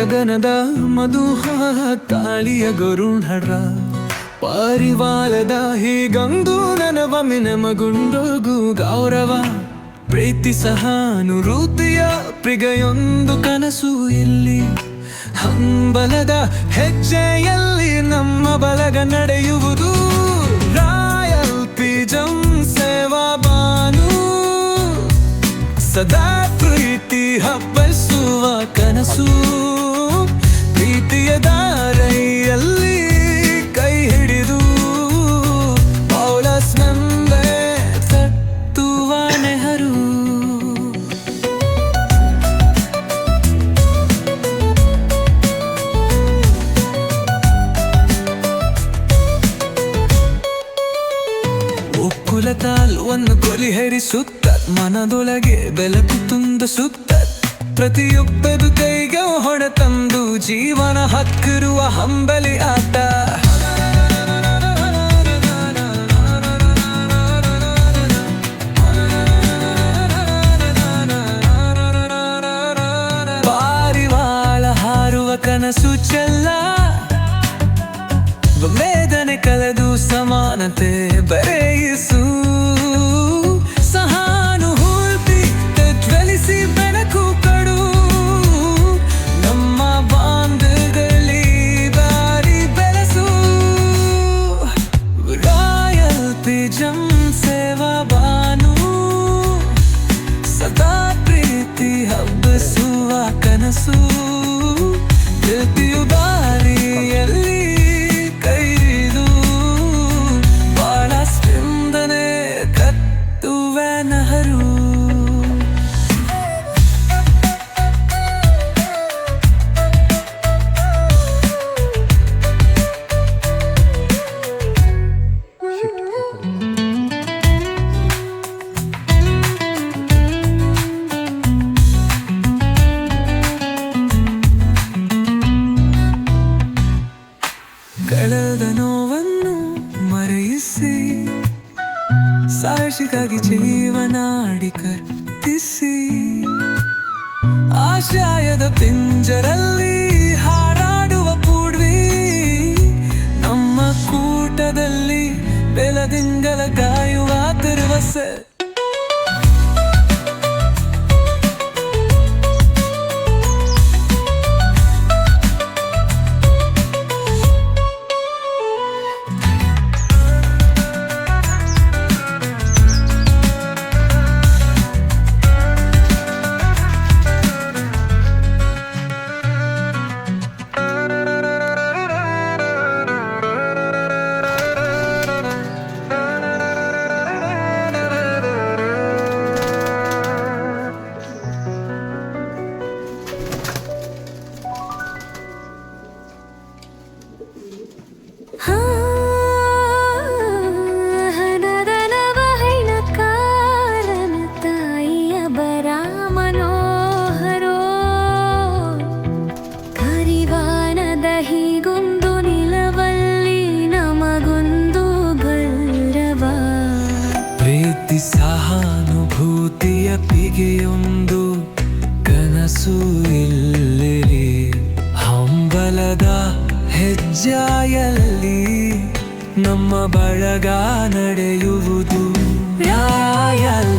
ಗಗನದ ಮಧುಹ, ಕಾಳಿಯ ಗರುಣರ ಪಾರಿವಾಳದ ಹೀಗಂದು ನನವ ಮಿನಮಗುಂಡೋಗು ಗೌರವ. ಪ್ರೀತಿ ಸಹಾನುಭೂತಿಯ ಪ್ರಿಗೆಯೊಂದು ಕನಸು ಇಲ್ಲಿ. ಹಂಬಲದ ಹೆಜ್ಜೆಯಲ್ಲಿ ನಮ್ಮ ಬಲಗ ನಡೆಯುವುದು. ರಾಯಲ್ ಪಿಜಂ ಸೇವಾ ಬಾನು. ಸದಾ ಪ್ರೀತಿ ಹಬ್ಬಸುವ ಕನಸು. ಪ್ರೀತಿಯ ದಾರೈಯಲ್ಲಿ ಕೈ ಹಿಡಿದು ಪೌಲಸ್ ನಂಬೆ ತಟ್ಟುವ ನೆಹರು. ಉಕ್ಕುಲ ತಾಲ್ವನ್ನು ಕೊಲಿಹರಿಸುತ್ತ ಮನದೊಳಗೆ ಬೆಳಕು ತುಂಬಿಸುತ್ತ ಪ್ರತಿಯೊಬ್ಬರು ಕೈಗೆ ಹೊಣೆ ತಂದು ಜೀವನ ಹಕ್ಕಿರುವ ಹಂಬಲಿ ಆಟ. ಪಾರಿವಾಳ ಹಾರುವ ಕನಸು ಚೆಲ್ಲ. ವೇದನೆ ಕಲೆದು ಸಮಾನತೆ ಬರೆಯಿಸು ಸೇವಾ ಬಾನು ಸದಾ ಪ್ರೀತಿ ಹಬ್ಬಸುವ ಕನಸು. ಪ್ರತಿಯು ಮರೆಯಿಸಿ ಜೀವನ ಆಡಿ ಕರ್ತಿಸಿ ಆಶಯದ ಪಿಂಜರಲ್ಲಿ ಹಾರಾಡುವ ಪೂಡ್ವಿ. ನಮ್ಮ ಕೂಟದಲ್ಲಿ ಬೆಲದಿಂಗಲ ಕಾಯುವ ತಿರುವಸೆ. ಸಹಾನುಭೂತಿಯ ಪಿಗೆಯೊಂದು ಕನಸು ಇಲ್ಲಿರಿ. ಹಂಬಲದ ಹೆಜ್ಜಾಯಲ್ಲಿ ನಮ್ಮ ಬಳಗ ನಡೆಯುವುದು. ರಾಯಲ್